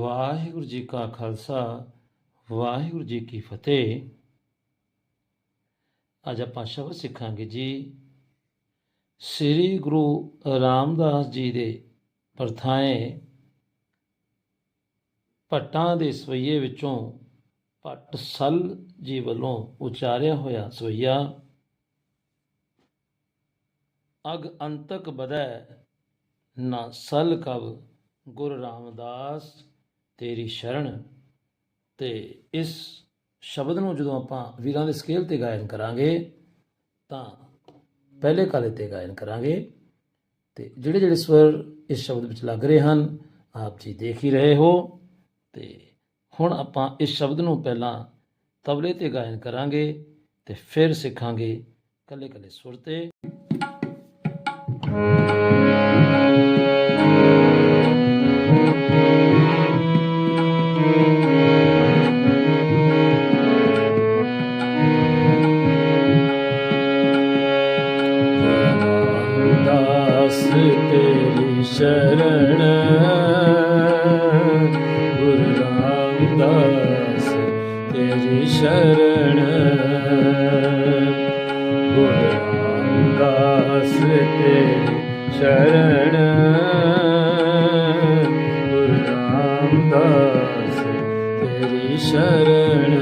ਵਾਹਿਗੁਰੂ ਜੀ ਕਾ ਖਾਲਸਾ, ਵਾਹਿਗੁਰੂ ਜੀ ਕੀ ਫਤਿਹ। ਅੱਜ ਆਪਾਂ ਸ਼ਬਦ ਸਿੱਖਾਂਗੇ ਜੀ, ਸ੍ਰੀ ਗੁਰੂ ਰਾਮਦਾਸ ਜੀ ਦੇ ਪਰਥਾਏ ਭੱਟਾਂ ਦੇ ਸਵਈਏ ਵਿੱਚੋਂ ਭੱਟ ਸਲ ਜੀ ਵੱਲੋਂ ਉਚਾਰਿਆ ਹੋਇਆ ਸਵਈਆ। ਅਗ ਅੰਤਕ ਬਦੈ ਨਾ ਸਲ ਕਬ ਗੁਰ ਰਾਮਦਾਸ। ਤੇਰੀ ਸ਼ਰਨ। ਤੇ ਇਸ ਸ਼ਬਦ ਨੂੰ ਜਦੋਂ ਆਪਾਂ ਵੀਰਾਂ ਦੇ ਸਕੇਲ ਤੇ ਗਾਇਨ ਕਰਾਂਗੇ, ਤਾਂ ਪਹਿਲੇ ਕਾਲੇ ਤੇ ਗਾਇਨ ਕਰਾਂਗੇ। ਤੇ ਜਿਹੜੇ ਜਿਹੜੇ ਸਵਰ ਇਸ ਸ਼ਬਦ ਵਿੱਚ ਲੱਗ ਰਹੇ ਹਨ, ਆਪ ਜੀ ਦੇਖ ਹੀ ਰਹੇ ਹੋ। ਤੇ ਹੁਣ ਆਪਾਂ ਇਸ ਸ਼ਬਦ ਨੂੰ ਪਹਿਲਾਂ ਤਬਲੇ ਤੇ ਗਾਇਨ ਕਰਾਂਗੇ ਤੇ ਫਿਰ ਸਿੱਖਾਂਗੇ ਕੱਲੇ ਕੱਲੇ ਸੁਰ ਤੇ। ਤੇਰੀ ਗੁਰੂ ਰਾਮਦਾਸ ਤੇਰੀ ਸ਼ਰਣ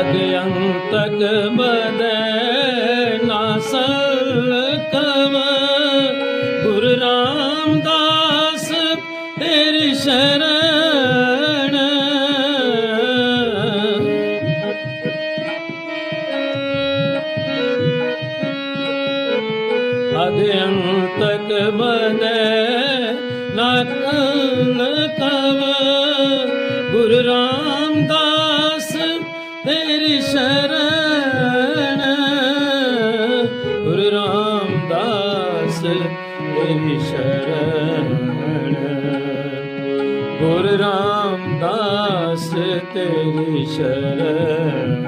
ਅਗ ਅੰਤਕ ਬਦੈ ਨਾਸਲ ਕਵ। ਤੇਰੀ ਅਦ ਅਗ ਅੰਤਕ ਬਦੈ ਨਾਕਲ ਕਵ। ਗੁਰ ਰਾਮਦਾਸ ਤੇਰੀ ਸ਼ਰਨ। ਗੁਰੂ ਰਾਮਦਾਸ ਤੇਰੀ ਸ਼ਰਨ। ਗੁਰੂ ਰਾਮਦਾਸ ਤੇਰੀ ਸ਼ਰਨ।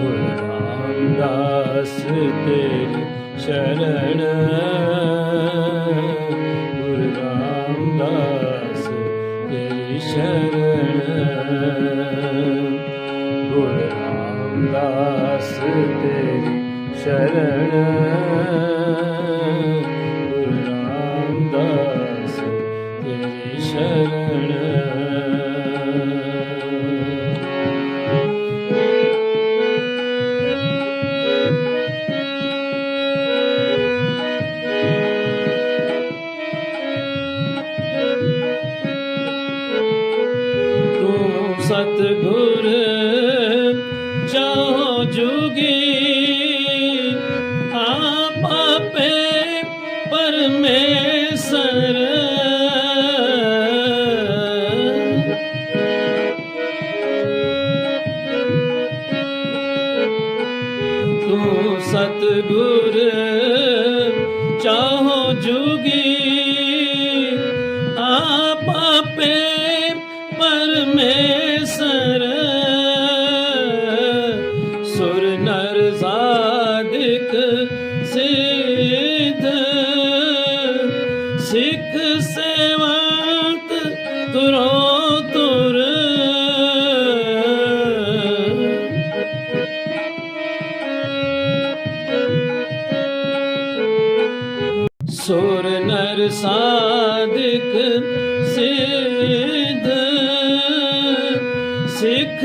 ਗੁਰ ਰਾਮਦਾਸ ਤੇਰੀ ਸ਼ਰਨ। ਗੁਰ ਰਾਮਦਾਸ ਤੇਰੀ ਸ਼ਰਨ। ਗੁਰ ਰਾਮਦਾਸ ਤੇਰੀ ਸ਼ਰਨ। ਸਤਿਗੁਰ ਚਾਹੋ ਜੁਗੀ। ਆਪੇ ਪਰਮੇਸ਼ਰ। ਤੂੰ ਸਤਿਗੁਰ ਚਾਹੋ ਜੁਗੀ। ਸੁਰ ਨਰ ਸਾਧਿਕ ਸਿੱਧ। ਸਿੱਖ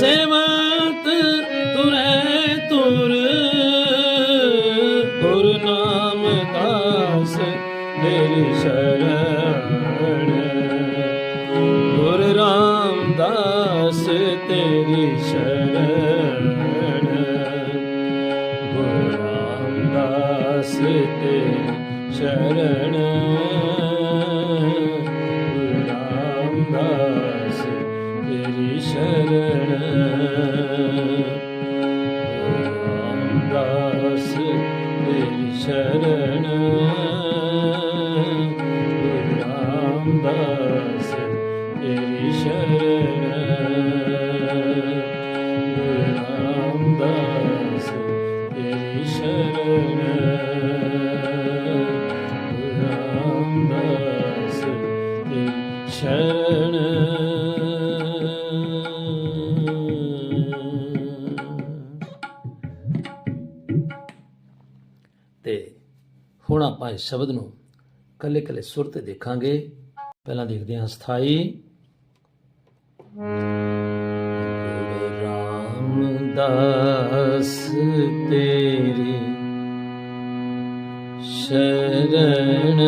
ਸੇਵਾਤ ਤੁਰੈ ਤੁਰ। ਗੁਰੂ ਨਾਮ ਦਾਸ ਤੇਰੀ ਸ਼ਰਨ ਗੁਰੂ ਰਾਮਦਾਸ ਤੇਰੀ ਸ਼ਰਨ ਗੁਰੂ ਰਾਮਦਾਸ ਤੇਰੀ ਸ਼ਰਨ ਹੁਣ ਸ਼ਬਦ ਨੂੰ ਕੱਲੇ ਕੱਲੇ ਸੁਰ ਤੇ ਦੇਖਾਂਗੇ। ਪਹਿਲਾਂ ਦੇਖਦੇ ਹਾਂ ਸਥਾਈ। ਗੁਰੂ ਰਾਮਦਾਸ ਤੇਰੀ ਸ਼ਰਨ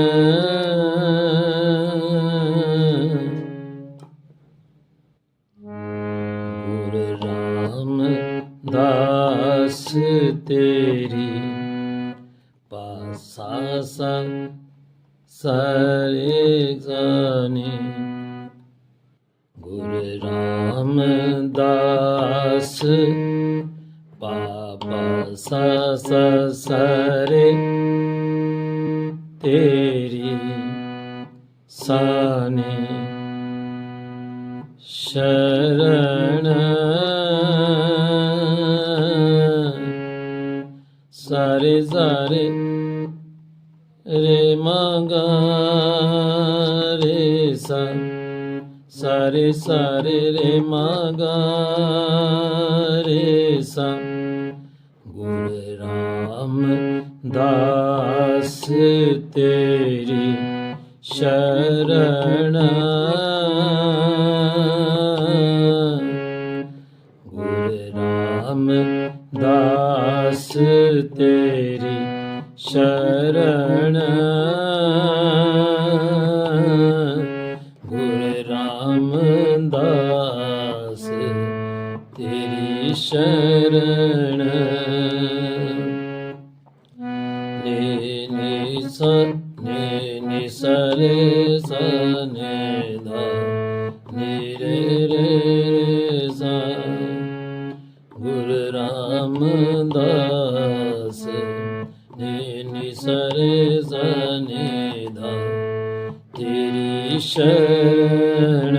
र जानी गुरु रामदास बाब शरण सनि शरणा ਸਾ ਸਾਰੇ ਸਾਰੇ ਰੇ ਮੰਗਾ ਰੇ ਸਾ। ਗੁਰ ਰਾਮ ਦਾਸ ਤੇਰੀ ਸ਼ਰਨ। ਗੁਰ ਰਾਮ ਦਾਸ ਤੇਰੀ ਸ਼ਰਨ। ਨੀ ਨੀ ਸ ਰੇ ਸ ਨੀ ਧਾ ਤੇਰੀ ਸ਼ਰਨ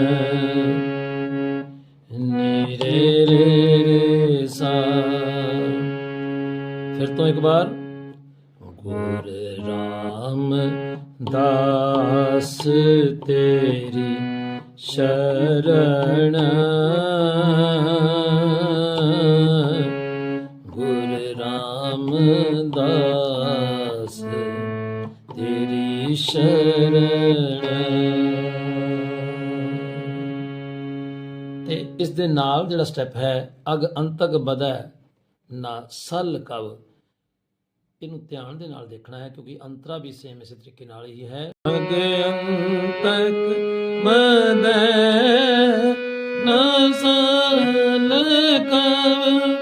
ਨੀ ਰੇ ਰੇ ਰੇ ਸਾ ਫਿਰ ਤੋਂ ਇੱਕ ਵਾਰ ਗੁਰ ਰਾਮ ਤੇਰੀ ਸ਼ਰਨ ਤੇ ਇਸ ਦੇ ਨਾਲ ਜਿਹੜਾ ਸਟੈਪ ਹੈ, ਅਗ ਅੰਤਕ ਬਦੈ ਨਾ ਸਲ ਕਵ। ਇਹਨੂੰ ਧਿਆਨ ਦੇ ਨਾਲ ਦੇਖਣਾ ਹੈ, ਕਿਉਂਕਿ ਅੰਤਰਾ ਵੀ ਸੇਮ ਇਸੇ ਤਰੀਕੇ ਨਾਲ ਹੀ ਹੈ। ਅਗ ਅੰਤਕ ਬਦੈ ਨਾ ਸਲ ਕਵ।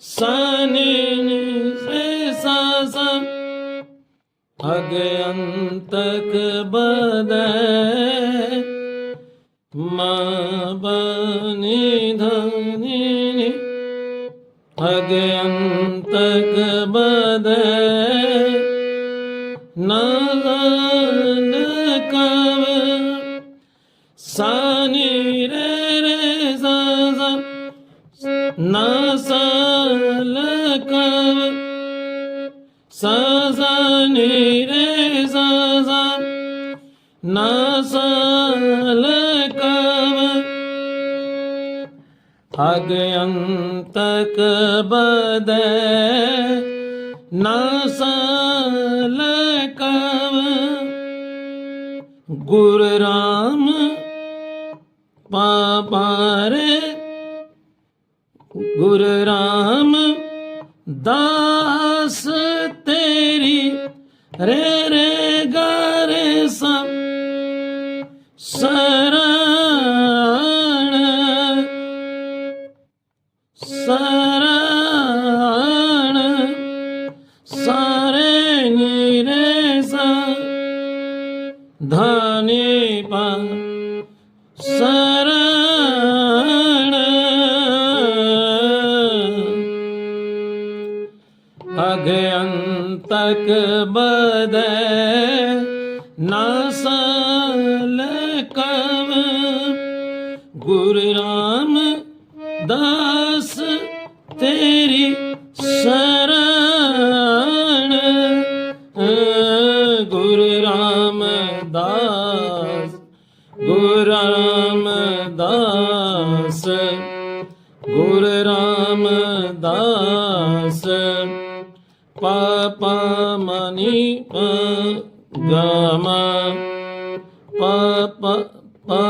ਸਾਨੀ ਅਗ ਅੰਤਕ ਬਦੈ ਮਾ ਬਨੀ ਧਨੀ ਅਗ ਅੰਤਕ ਬਦੈ ਨਾਨ ਕਵ, ਸਾਨੀ ਰੇ ਰੇ ਸਾ ਸਾ, ਨਾ ਸਲ ਕਵ। ਸਾ ਸਾ ਨੀ ਰੇ ਨਾ ਸਲ ਕਵ। ਅਗ ਅੰਤਕ ਬਦੈ। ਨਾ ਕਵ। ਗੁਰ ਰਾਮ ਪਾਪਾਰੇ ਗੁਰ ਰਾਮ ਦਾਸ ਤੇਰੀ। ਰੇ ਰੇ ਸਰਣ ਅਗ ਅੰਤਕ ਬਦੈ ਨਾ ਕਵ ਗੁਰ ਰਾਮ ਦਾਸ ਤੇਰੀ ਸ਼ਰਨ ਗੁਰ ਰਾਮਦਾਸ ਗੁਰ ਰਾਮਦਾਸ ਗੁਰ ਰਾਮਦਾਸ ਪਾਪਾ ਮਨੀ ਗਮ ਪਾਪਾ ਪਾ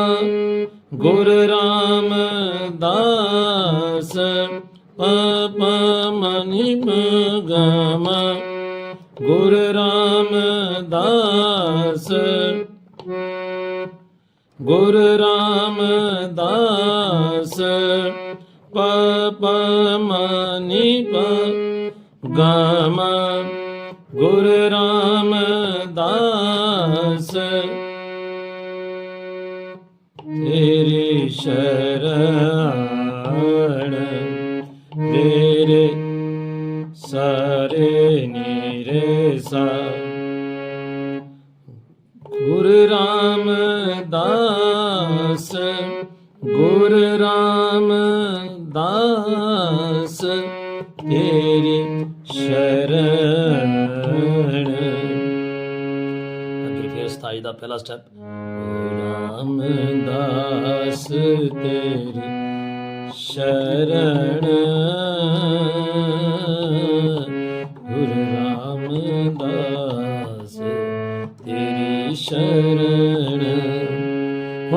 ਗੁਰ ਰਾਮਦਾਸ ਪਾਪਾ ਮਨੀ ਗਮ ਗੁਰ ਰਾਮਦਾਸ ਗੁਰ ਰਾਮਦਾਸ, ਪਪ ਮਨੀ ਪ ਗਮ। ਗੁਰ ਰਾਮਦਾਸ, ਤੇਰੀ ਸ਼ਰਨ ਤੇਰੇ ਸਾਰੇ ਨੀਰੇ ਸਾ ਗੁਰ ਰਾਮਦਾਸ ਗੁਰ ਰਾਮਦਾਸ ਤੇਰੀ ਸ਼ਰਨ ਅੱਗੇ ਫਿਰ ਸਤਾਈ ਦਾ ਪਹਿਲਾ ਸਟੈਪ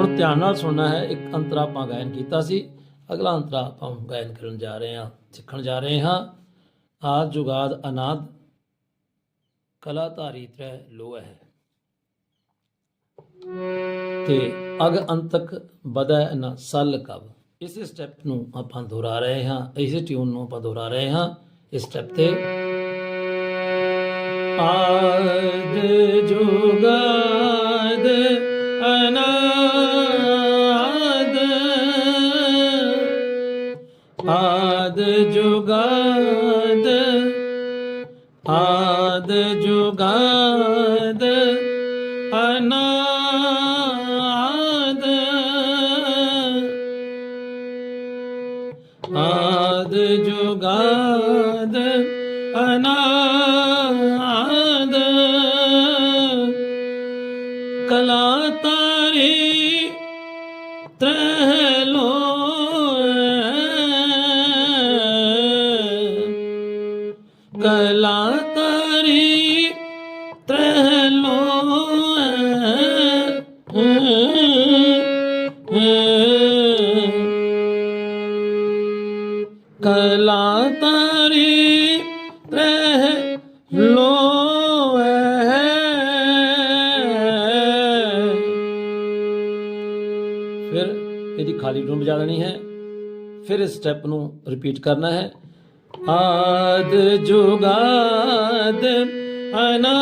ਹੁਣ ਧਿਆਨ ਨਾਲ ਸੁਣਨਾ ਹੈ। ਇੱਕ ਅੰਤਰਾ ਆਪਾਂ ਗਾਇਨ ਕੀਤਾ ਸੀ। ਅਗਲਾ ਅੰਤਰਾ ਆਪਾਂ ਗਾਇਨ ਕਰਨ ਜਾ ਰਹੇ ਹਾਂ, ਸਿੱਖਣ ਜਾ ਰਹੇ ਹਾਂ। ਆਦ ਜੁਗਾਦ ਅਨਾਦ, ਕਲਾ ਧਾਰੀ ਤ੍ਰੈ ਲੋ ਹੈ ਤੇ ਅਗ ਅੰਤਕ ਬਦੈ ਨ ਸਲ ਕਬ ਇਸੇ ਸਟੈਪ ਨੂੰ ਆਪਾਂ ਦੁਹਰਾ ਰਹੇ ਹਾਂ। ਇਸ ਟਿਊਨ ਨੂੰ ਆਪਾਂ ਦੁਹਰਾ ਰਹੇ ਹਾਂ। ਇਸ ਸਟੈਪ ਤੇ ਆਦ ਜੁਗਾਦ ਅਨਾਦ। ਆਦ ਜੁਗਾਦ। ਆਦ ਜੁਗਾਦ। ਅਨਾਦ। ਆਦ ਜੁਗਾਦ। ਅਨਾਦ ਕਲਾ ਤਾਰੀ ਤ੍ਰਹਿ ਲੋਏ ਫਿਰ ਇਹਦੀ ਖਾਲੀ ਟੂਨ ਵਜਾ ਲੈਣੀ ਹੈ। ਫਿਰ ਇਸ ਸਟੈਪ ਨੂੰ ਰਿਪੀਟ ਕਰਨਾ ਹੈ। ਆਦ ਜੁਗਾਦ ਅਨਾ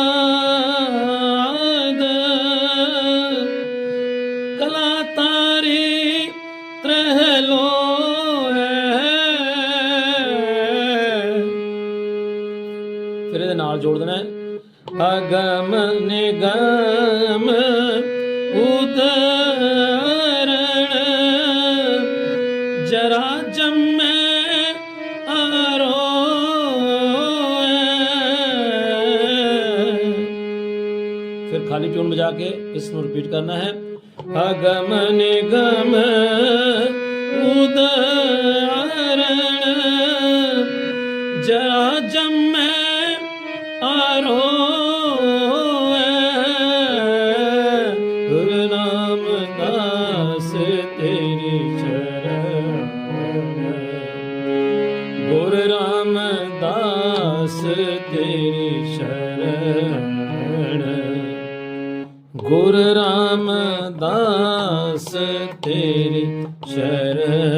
ਫਿਰ ਇਹਦੇ ਨਾਲ ਜੋੜ ਦੇਣਾ ਹੈ ਅਗਮ ਨਿਗਮ ਉਦਰਣ ਜਰਾ ਜੰਮੈ ਆਰੋਏ ਫਿਰ ਖਾਲੀ ਟਿਊਨ ਵਜਾ ਕੇ ਇਸ ਨੂੰ ਰਿਪੀਟ ਕਰਨਾ ਹੈ ਅਗਮ ਨਿਗਮ ਉਦਰਣ ਗੁਰ ਰਾਮਦਾਸ ਤੇਰੀ ਸ਼ਰਨ